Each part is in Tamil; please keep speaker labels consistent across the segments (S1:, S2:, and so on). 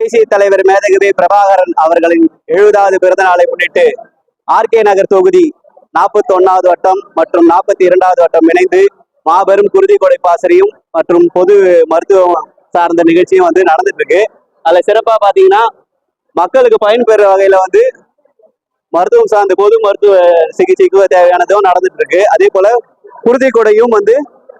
S1: தேசிய தலைவர் மேதகவி பிரபாகரன் அவர்களின் எழுபதாவது பிறந்த நாளை முன்னிட்டு ஆர்கே நகர் தொகுதி நாற்பத்தி ஒன்னாவது வட்டம் மற்றும் நாற்பத்தி இரண்டாவது வட்டம் இணைந்து மாபெரும் குருதி கொடை பாசறையும் மற்றும் பொது மருத்துவம் சார்ந்த நிகழ்ச்சியும் வந்து நடந்துட்டு இருக்கு அதுல சிறப்பா பாத்தீங்கன்னா மக்களுக்கு பயன்பெற வகையில வந்து மருத்துவம் சார்ந்த பொது மருத்துவ சிகிச்சைக்கு தேவையானதும் நடந்துட்டு இருக்கு அதே போல குருதி கொடையும் வந்து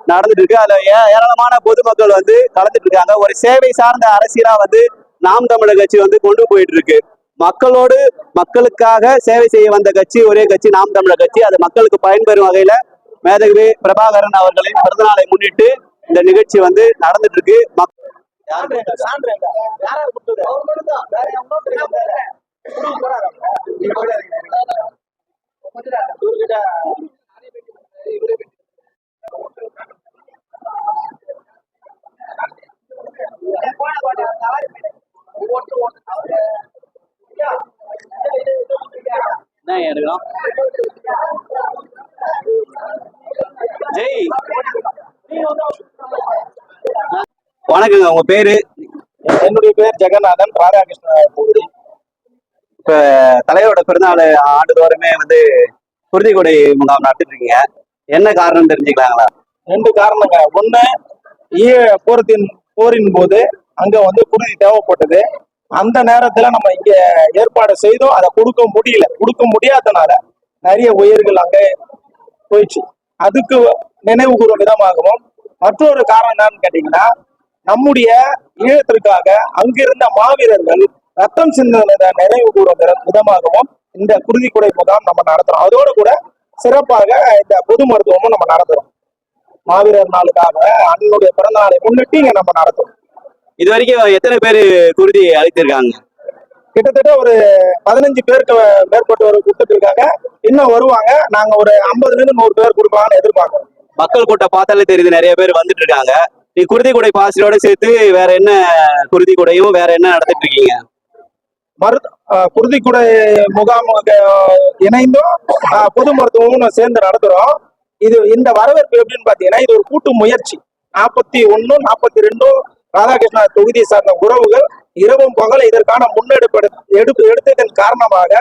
S1: நடந்துட்டு இருக்கு அதுல ஏராளமான பொதுமக்கள் வந்து கலந்துட்டு இருக்காங்க ஒரு சேவை சார்ந்த அரசியலா வந்து நாம் தமிழர் கட்சி வந்து கொண்டு போயிட்டு இருக்கு மக்களோடு மக்களுக்காக சேவை செய்ய வந்த கட்சி ஒரே கட்சி நாம் தமிழர் கட்சி. அது மக்களுக்கு பயன்பெறும் வகையில மேதகவி பிரபாகரன் அவர்களின் பிறந்தநாளை முன்னிட்டு இந்த நிகழ்ச்சி வந்து நடந்துட்டு இருக்கு மக்- என்ன எடுக்கிறோம் ஜெய் வணக்கங்க உங்க பேரு?
S2: என்னுடைய பேர் ஜெகநாதன் ராதாகிருஷ்ண பூரி
S1: இப்ப தலைவரோட பிறந்தநாள் ஆண்டுதோறுமே வந்து குருதி கொடை முகாம் நடத்திட்டு இருக்கீங்க என்ன காரணம் தெரிஞ்சுக்கலாங்களா?
S2: ரெண்டு காரணங்க. ஒண்ணு ஈழ போரத்தின் போரின் போது அங்க வந்து குருதி தேவைப்பட்டது. அந்த நேரத்துல நம்ம இங்க ஏற்பாடு செய்தோம் அதை கொடுக்க முடியல. கொடுக்க முடியாதனால நிறைய உயிர்கள் அங்கே போயிடுச்சு. அதுக்கு நினைவு கூறும் விதமாகவும் மற்றொரு காரணம் என்னன்னு கேட்டீங்கன்னா நம்முடைய ஈழத்திற்காக அங்கிருந்த மாவீரர்கள் ரத்தம் சிந்தினதை நினைவு கூறும் விதமாகவும் இந்த குருதி கொடை முகாம் நம்ம நடத்துறோம். அதோடு கூட சிறப்பாக இந்த பொது மருத்துவமும் நம்ம நடத்துறோம். மாவீரர் நாளுக்காக அண்ணனுடைய பிறந்த நாளை முன்னிட்டு இங்க நம்ம நடத்துறோம்.
S1: இது வரைக்கும் எத்தனை பேர் குருதி அளித்திருக்காங்க
S2: கிட்டத்தட்ட ஒரு பதினஞ்சு பேருக்கு மேற்பட்டவர் கொடுத்துட்டு இருக்காங்க. இன்னும் வருவாங்க. நாங்க ஒரு ஐம்பதுல இருந்து நூறு பேர் கொடுப்பாங்கன்னு எதிர்பார்க்கிறோம்.
S1: மக்கள் கூட்டம் பார்த்தாலே தெரியுது நிறைய பேர் வந்துட்டு இருக்காங்க. நீ குருதி கொடை பாசியோட சேர்த்து வேற என்ன குருதி கொடையும் வேற என்ன நடத்திட்டு இருக்கீங்க?
S2: மரு அஹ் குருதிக்குடை முகாம் இணைந்தும் பொது மருத்துவமும் சேர்ந்து நடத்துறோம். இது இந்த வரவேற்பு எப்படின்னு பாத்தீங்கன்னா இது ஒரு கூட்டு முயற்சி. நாற்பத்தி ஒண்ணு நாற்பத்தி ரெண்டும் ராதாகிருஷ்ணா தொகுதியை சார்ந்த உறவுகள் இரவும் பகல இதற்கான முன்னெடுப்பு எடு- எடுப்பு எடுத்ததன் காரணமாக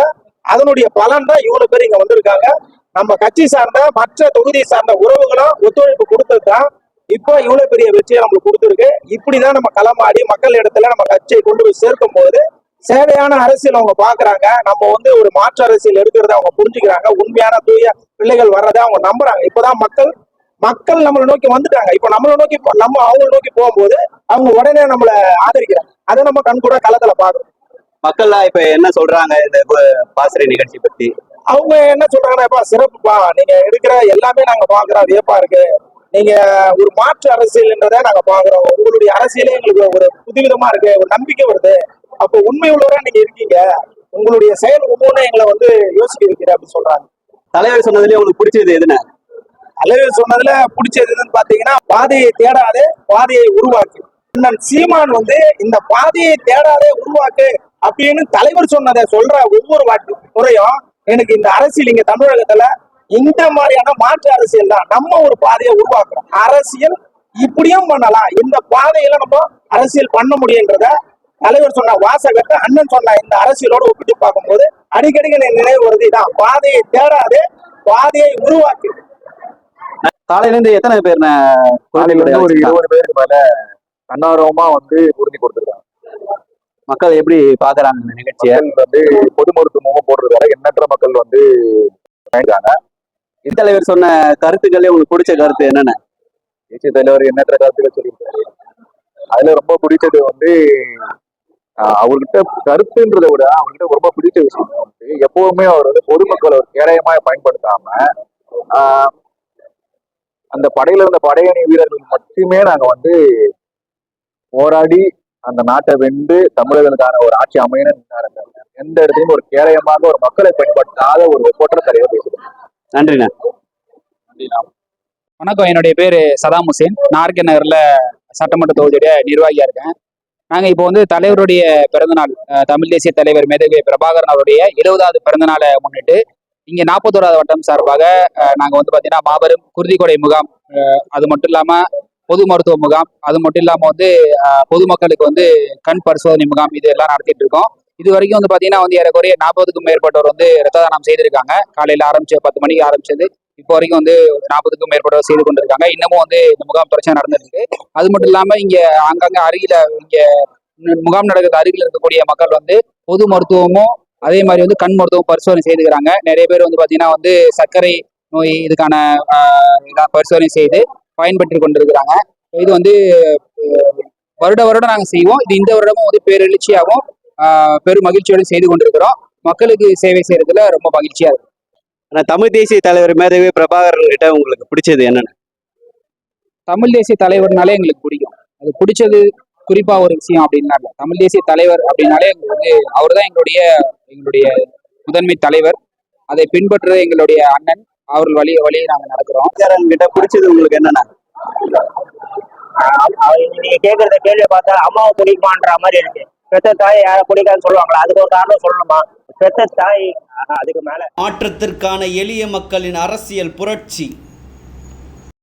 S2: அதனுடைய பலன் தான் இவ்வளவு பேர் இங்க வந்திருக்காங்க. நம்ம கட்சி சார்ந்த மற்ற தொகுதியை சார்ந்த உறவுகளும் ஒத்துழைப்பு கொடுத்தது தான் இப்போ இவ்வளவு பெரிய வெற்றியை நம்மளுக்கு கொடுத்துருக்கு. இப்படிதான் நம்ம களமாடி மக்கள் இடத்துல நம்ம கட்சியை கொண்டு போய் சேர்க்கும் போது சேவையான அரசியல் அவங்க பாக்குறாங்க. நம்ம வந்து ஒரு மாற்று அரசியல் எடுக்கிறத அவங்க புரிஞ்சுக்கிறாங்க. உண்மையான தூய பிள்ளைகள் வர்றதை அவங்க நம்புறாங்க. இப்பதான் மக்கள் மக்கள் நம்மளை நோக்கி வந்துட்டாங்க. இப்ப நம்மளை நோக்கி நம்ம அவங்கள நோக்கி போகும்போது அவங்க உடனே நம்மள ஆதரிக்கிறாங்க. அதை நம்ம கண் கூட களத்துல பாக்குறோம்
S1: மக்கள்லாம் இப்ப என்ன சொல்றாங்க இந்த பாசறை நிகழ்ச்சி பத்தி?
S2: அவங்க என்ன சொல்றாங்கன்னாப்பா சிறப்புப்பா. நீங்க எடுக்கிற எல்லாமே நாங்க பாக்குறோம் வியப்பா இருக்கு? நீங்க ஒரு மாற்று அரசியல்ன்றதை நாங்க பாக்குறோம் உங்களுடைய அரசியலே எங்களுக்கு ஒரு புதுவிதமா இருக்கு. ஒரு நம்பிக்கை வருது. அப்போ உண்மை உள்ளவரா நீங்க இருக்கீங்க. உங்களுடைய செயல் ஒவ்வொன்றும் எங்களை வந்து யோசிக்க வைக்கிற அப்படின்னு சொல்றாங்க.
S1: தலைவர் சொன்னதுலயே உங்களுக்கு பிடிச்சது எதுன்னு?
S2: தலைவர் சொன்னதுல பிடிச்சது எதுன்னு பாத்தீங்கன்னா பாதையை தேடாதே பாதையை உருவாக்கு. அண்ணன் சீமான் வந்து இந்த பாதையை தேடாதே உருவாக்கு அப்படின்னு தலைவர் சொன்னதை சொல்ற ஒவ்வொரு வாட்டி முறையும் எனக்கு இந்த அரசியல் இங்க தமிழகத்துல இந்த மாதிரியான மாற்று அரசியல் தான். நம்ம ஒரு பாதையை உருவாக்குறோம். அரசியல் இப்படியும் பண்ணலாம். இந்த பாதையில நம்ம அரசியல் பண்ண முடியுன்றத தலைவர் சொன்ன வாசகத்தை அண்ணன் சொன்ன இந்த அரசியலோட ஒப்பிட்டு பார்க்கும்போது அடிக்கடி நினைவு வருது இதான் பாதையை தேடாதே பாதையை உருவாக்கு.
S1: காலையில இருந்து எத்தனை பேர்
S3: ஒரு? இருபது பேருக்கு மேல தன்னார்வமா வந்து உறுதி கொடுத்துருக்காங்க.
S1: மக்கள் எப்படி பாக்குறாங்க இந்த நிகழ்ச்சியை?
S3: வந்து பொது மருத்துவமும் போடுறதால எண்ணற்ற மக்கள் வந்து பயணிக்கிறாங்க
S1: தலைவர் சொன்ன கருத்துக்களே உங்களுக்கு பிடிச்ச கருத்து என்னென்ன?
S3: தேசிய தலைவர் எண்ணற்ற கருத்துக்கள் சொல்லியிருக்காரு. அதுல ரொம்ப பிடிச்சது வந்து அவர்கிட்ட கருத்துன்றதை விட அவர்கிட்ட ரொம்ப பிடிச்ச விஷயம் வந்து எப்பவுமே அவர் வந்து பொதுமக்களை ஒரு கேடயமா பயன்படுத்தாம ஆஹ், அந்த படையில இருந்த படையணி வீரர்கள் மட்டுமே நாங்க வந்து போராடி அந்த நாட்டை வென்று தமிழர்களுக்கான ஒரு ஆட்சி அமையணும். எந்த இடத்துலயும் ஒரு கேடயமாக ஒரு மக்களை பயன்படுத்தாத ஒரு ஒப்பற்ற தலைவர் பேசுறேன்
S1: நன்றிண்ணா.
S4: வணக்கம் என்னுடைய பேர் சதாம் ஹுசேன். நான் ஆர்கே நகர்ல சட்டமன்ற தொகுதியுடைய நிர்வாகியா இருக்கேன். நாங்க இப்போ வந்து தலைவருடைய பிறந்தநாள் அஹ், தமிழ் தேசிய தலைவர் மேதவி பிரபாகரன் அவருடைய எழுபதாவது பிறந்தநாளை முன்னிட்டு இங்க நாற்பத்தோராவது வட்டம் சார்பாக நாங்கள் நாங்க வந்து பாத்தீங்கன்னா மாபெரும் குருதிக்கொடை முகாம் அது மட்டும் இல்லாம பொது மருத்துவ முகாம் அது மட்டும் இல்லாம வந்து பொதுமக்களுக்கு வந்து கண் பரிசோதனை முகாம் இது எல்லாம் நடத்திட்டு இருக்கோம். இது வரைக்கும் வந்து பாத்தீங்கன்னா வந்து ஏறக்குறைய நாற்பதுக்கும் மேற்பட்டவர் வந்து ரத்த தானம் செய்திருக்காங்க. காலையில ஆரம்பிச்சு பத்து மணிக்கு ஆரம்பிச்சது இப்போ வரைக்கும் வந்து நாற்பதுக்கும் மேற்பட்டவர் செய்து கொண்டிருக்காங்க. இன்னமும் வந்து இந்த முகாம் பிரச்சனை நடந்துட்டு அது மட்டும் இல்லாம இங்க அங்கங்க அருகில இங்க முகாம் நடக்கிறது அருகில் இருக்கக்கூடிய மக்கள் வந்து பொது மருத்துவமும் அதே மாதிரி வந்து கண் மருத்துவம் பரிசோதனை செய்துக்கிறாங்க. நிறைய பேர் வந்து பாத்தீங்கன்னா வந்து சர்க்கரை நோய் இதுக்கான பரிசோதனை செய்து பயன்பெற்று கொண்டிருக்கிறாங்க. இது வந்து வருட வருடம் நாங்கள் செய்வோம். இது இந்த வருடமும் வந்து பேரெழுச்சியாகவும் பெரும் மகிழ்ச்சியோடு செய்து கொண்டிருக்கிறோம். மக்களுக்கு சேவை செய்யறதுல ரொம்ப மகிழ்ச்சியா இருக்கு.
S1: ஆனா தமிழ் தேசிய தலைவர் மேதவி பிரபாகரன் கிட்ட உங்களுக்கு பிடிச்சது என்னன்னு?
S4: தமிழ் தேசிய தலைவர்னாலே எங்களுக்கு பிடிக்கும். அது பிடிச்சது குறிப்பா ஒரு விஷயம் அப்படின்னா இல்ல தமிழ் தேசிய தலைவர் அப்படின்னாலே எங்களுக்கு வந்து அவர் தான் எங்களுடைய எங்களுடைய முதன்மை தலைவர். அதை பின்பற்ற எங்களுடைய அண்ணன் அவர்கள் வழி வழியை நாங்கள் நடக்கிறோம்.
S1: கிட்ட பிடிச்சது உங்களுக்கு என்னன்னா?
S5: நீங்க கேக்குறத கேள்வியை பார்த்தா அம்மாவை பிடிக்குமான்ற மாதிரி இருக்கு. பெத்த தாய் யாரை பிடிக்காதுன்னு சொல்லுவாங்களா? அதுக்கு ஒரு காரணம் சொல்லணுமா? பெத்த தாய் அதுக்கு மேல.
S6: மாற்றத்திற்கான எளிய மக்களின் அரசியல் புரட்சி.